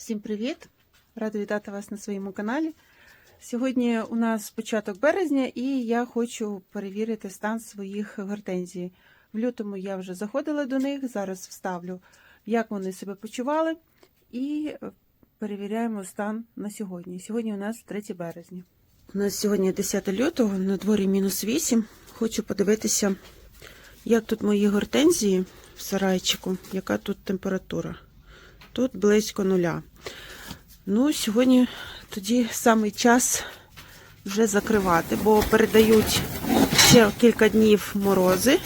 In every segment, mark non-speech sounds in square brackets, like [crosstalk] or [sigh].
Всім привіт! Рада вітати вас на своєму каналі. Сьогодні у нас початок березня, і я хочу перевірити стан своїх гортензій. В лютому я вже заходила до них, зараз вставлю, як вони себе почували, і перевіряємо стан на сьогодні. Сьогодні у нас 3 березня. У нас сьогодні 10 лютого, на дворі мінус 8. Хочу подивитися, як тут мої гортензії в сарайчику, яка тут температура. Тут близько нуля. Ну, сьогодні тоді саме час вже закривати, бо передають ще кілька днів морози.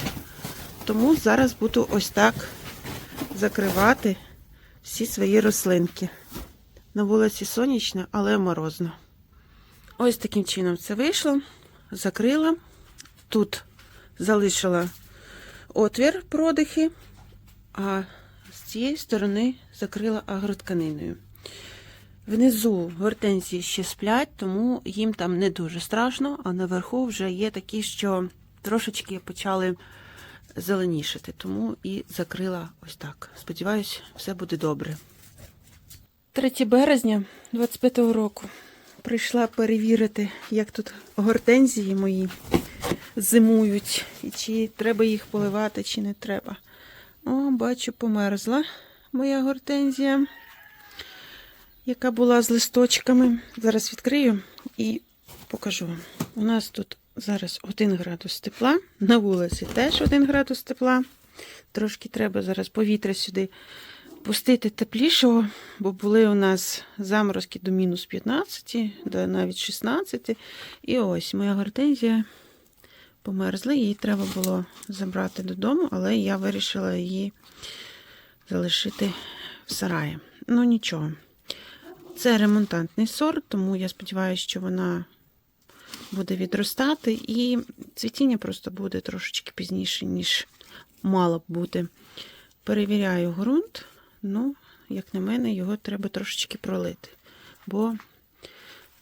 Тому зараз буду ось так закривати всі свої рослинки. На вулиці сонячно, але морозно. Ось таким чином це вийшло. Закрила. Тут залишила отвір продихи, а з цієї сторони закрила агротканиною. Внизу гортензії ще сплять, тому їм там не дуже страшно, а наверху вже є такі, що трошечки почали зеленішати, тому і закрила ось так. Сподіваюсь, все буде добре. 3 березня 25-го року прийшла перевірити, як тут гортензії мої зимують, і чи треба їх поливати, чи не треба. О, бачу, померзла моя гортензія, яка була з листочками. Зараз відкрию і покажу вам. У нас тут зараз 1 градус тепла, на вулиці теж 1 градус тепла. Трошки треба зараз повітря сюди пустити теплішого, бо були у нас заморозки до мінус 15, до навіть 16. І ось моя гортензія померзла, її треба було забрати додому, але я вирішила її залишити в сараї. Ну нічого. Це ремонтантний сорт, тому я сподіваюся, що вона буде відростати, і цвітіння просто буде трошечки пізніше, ніж мало б бути. Перевіряю ґрунт. Ну, як на мене, його треба трошечки пролити, бо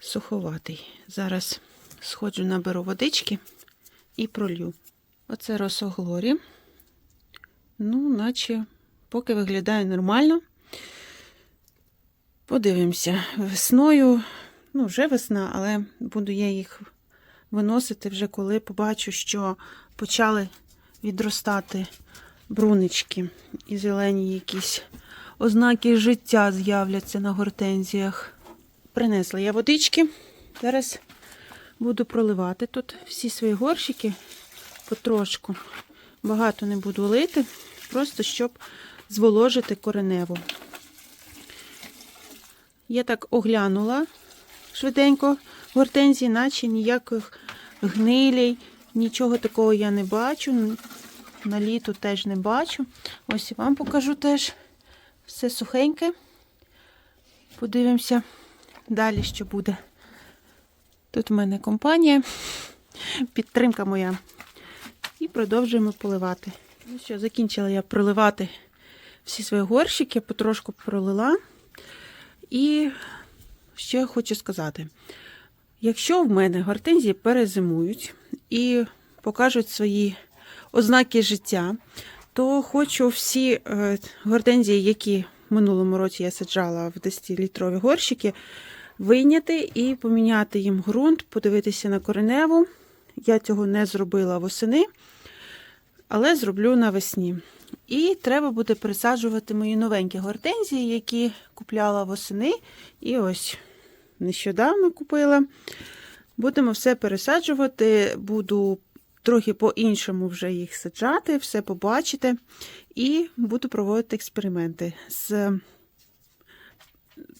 суховатий. Зараз сходжу, наберу водички і пролью. Оце росоглорі. Ну, наче поки виглядає нормально. Подивимося. Весною, ну, вже весна, але буду я їх виносити вже коли побачу, що почали відростати брунички і зелені якісь ознаки життя з'являться на гортензіях. Принесла я водички. Зараз буду проливати тут всі свої горщики потрошку. Багато не буду лити, просто щоб зволожити кореневу. Я так оглянула швиденько гортензії, наче ніяких гнилей, нічого такого я не бачу. На літо теж не бачу. Ось і вам покажу теж все сухеньке. Подивимося далі, що буде. Тут в мене компанія, підтримка моя. І продовжуємо поливати. Ну що, закінчила я проливати всі свої горщики, потрошку пролила. І ще хочу сказати: якщо в мене гортензії перезимують і покажуть свої ознаки життя, то хочу всі е, гортензії, які в минулому році я саджала в 10-літрові горщики, вийняти і поміняти їм ґрунт, подивитися на кореневу. Я цього не зробила восени, але зроблю навесні. І треба буде пересаджувати мої новенькі гортензії, які купляла восени. І ось нещодавно купила. Будемо все пересаджувати, буду трохи по-іншому вже їх саджати, все побачите. І буду проводити експерименти з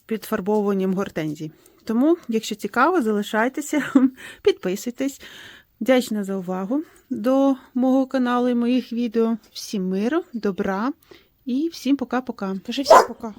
підфарбовуванням гортензій. Тому, якщо цікаво, залишайтеся, [laughs] підписуйтесь. Вдячна за увагу до мого каналу і моїх відео. Всім миру, добра і всім пока-пока. Кажи всім пока.